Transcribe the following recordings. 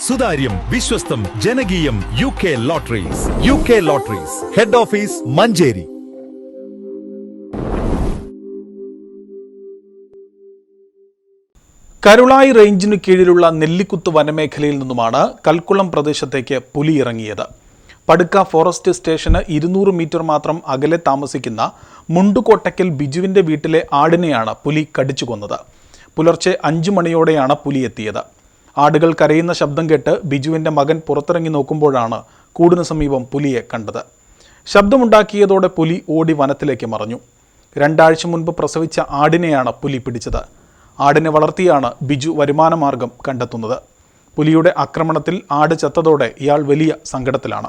സുതാര്യം വിശ്വസ്തം ജനകീയം U K lotteries U K lotteries head office Manjeri. Karulai റേഞ്ചിനു കീഴിലുള്ള നെല്ലിക്കുത്ത് വനമേഖലയിൽ നിന്നുമാണ് കൽക്കുളം പ്രദേശത്തേക്ക് പുലി ഇറങ്ങിയത് പടുക്ക ഫോറസ്റ്റ് സ്റ്റേഷന് ഇരുന്നൂറ് മീറ്റർ മാത്രം അകലെ താമസിക്കുന്ന മുണ്ടുകോട്ടയ്ക്കൽ ബിജുവിന്റെ വീട്ടിലെ ആടിനെയാണ് പുലി കടിച്ചു കൊന്നത്. പുലർച്ചെ അഞ്ചു മണിയോടെയാണ് പുലി എത്തിയത്. ആടുകൾ കരയുന്ന ശബ്ദം കേട്ട് ബിജുവിന്റെ മകൻ പുറത്തിറങ്ങി നോക്കുമ്പോഴാണ് കൂടിനു സമീപം പുലിയെ കണ്ടത്. ശബ്ദമുണ്ടാക്കിയതോടെ പുലി ഓടി വനത്തിലേക്ക് മറഞ്ഞു. രണ്ടാഴ്ച മുൻപ് പ്രസവിച്ച ആടിനെയാണ് പുലി പിടിച്ചത്. ആടിനെ വളർത്തിയാണ് ബിജു വരുമാനമാർഗം കണ്ടെത്തുന്നത്. പുലിയുടെ ആക്രമണത്തിൽ ആട് ചത്തതോടെ ഇയാൾ വലിയ സങ്കടത്തിലാണ്.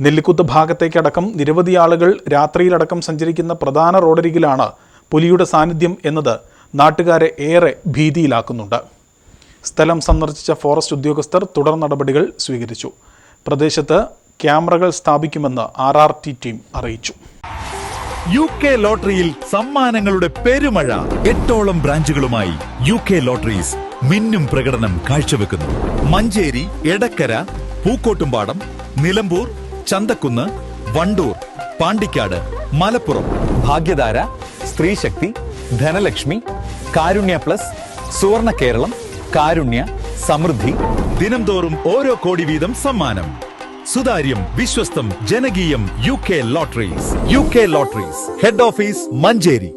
നെല്ലിക്കുത്ത് ഭാഗത്തേക്കടക്കം നിരവധി ആളുകൾ രാത്രിയിലടക്കം സഞ്ചരിക്കുന്ന പ്രധാന റോഡരികിലാണ് പുലിയുടെ സാന്നിധ്യം എന്നത് നാട്ടുകാരെ ഏറെ ഭീതിയിലാക്കുന്നുണ്ട്. സ്ഥലം സന്ദർശിച്ച ഫോറസ്റ്റ് ഉദ്യോഗസ്ഥർ തുടർ നടപടികൾ സ്വീകരിച്ചു. പ്രദേശത്ത് ക്യാമറകൾ സ്ഥാപിക്കുമെന്ന് ആർ ആർ ടി ടീം അറിയിച്ചു. യു കെ ലോട്ടറിയിൽ സമ്മാനങ്ങളുടെ പെരുമഴ. എട്ടോളം ബ്രാഞ്ചുകളുമായി യു കെ ലോട്ടറീസ് മിന്നും പ്രകടനം കാഴ്ചവെക്കുന്നു. മഞ്ചേരി എടക്കര പൂക്കോട്ടുംപാടം നിലമ്പൂർ ചന്തക്കുന്ന് വണ്ടൂർ പാണ്ടിക്കാട് മലപ്പുറം. ഭാഗ്യധാര സ്ത്രീശക്തി ധനലക്ഷ്മി കാരുണ്യ പ്ലസ് സുവർണ കേരളം കാരുണ്യ സമൃദ്ധി. ദിനംതോറും ഓരോ കോടി വീതം സമ്മാനം. സുതാര്യം വിശ്വസ്തം ജനകീയം U K lotteries. U K lotteries. Head office Manjeri.